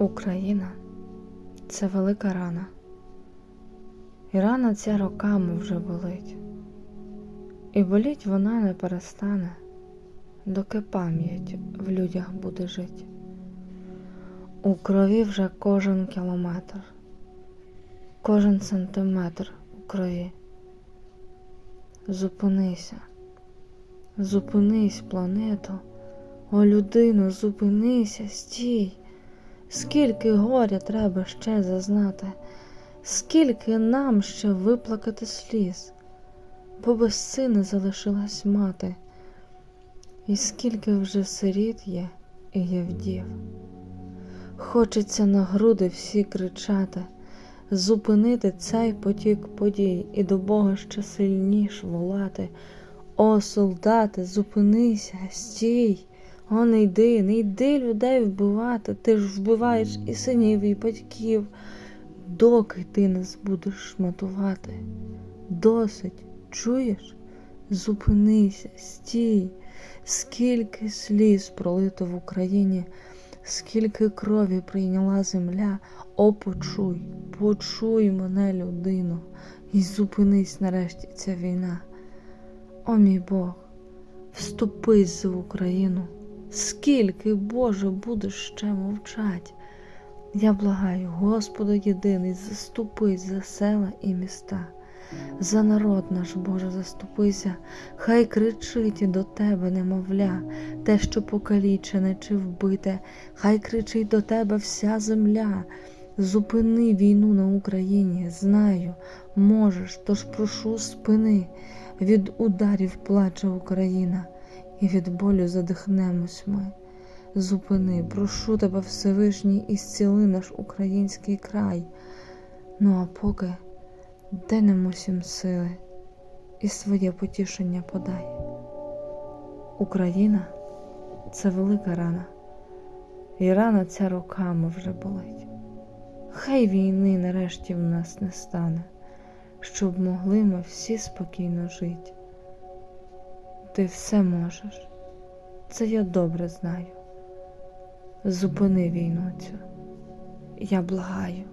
Україна це велика рана. І рана ця роками вже болить. І боліть вона не перестане, доки пам'ять в людях буде жить. У крові вже кожен кілометр, кожен сантиметр у крові. Зупинися, зупинись, планету, о людину, зупинися, стій. Скільки горя треба ще зазнати, скільки нам ще виплакати сліз, бо без сина залишилась мати, і скільки вже сиріт є і є вдів. Хочеться на груди всі кричати, зупинити цей потік подій і до Бога ще сильніш волати. О, солдати, зупинися, стій! О, не йди, не йди людей вбивати, ти ж вбиваєш і синів, і батьків, доки ти нас будеш шматувати. Досить, чуєш? Зупинися, стій, скільки сліз пролито в Україні, скільки крові прийняла земля. О, почуй, почуй мене, людино, і зупинись нарешті ця війна. О, мій Бог, вступись за Україну. Скільки, Боже, будеш ще мовчать? Я благаю, Господа єдиний, заступись за села і міста, за народ наш, Боже, заступися, хай кричить до тебе, немовля, те, що покалічене чи вбите, хай кричить до тебе вся земля. Зупини війну на Україні, знаю, можеш, тож прошу спини, від ударів плаче Україна і від болю задихнемось ми. Зупини, прошу тебе, Всевишній, і зціли наш український край. Ну а поки дай нам усім сили і своє потішення подай. Україна це велика рана, і рана ця роками вже болить. Хай війни нарешті в нас не стане, щоб могли ми всі спокійно жити. Ти все можеш, це я добре знаю. Зупини війну цю, я благаю.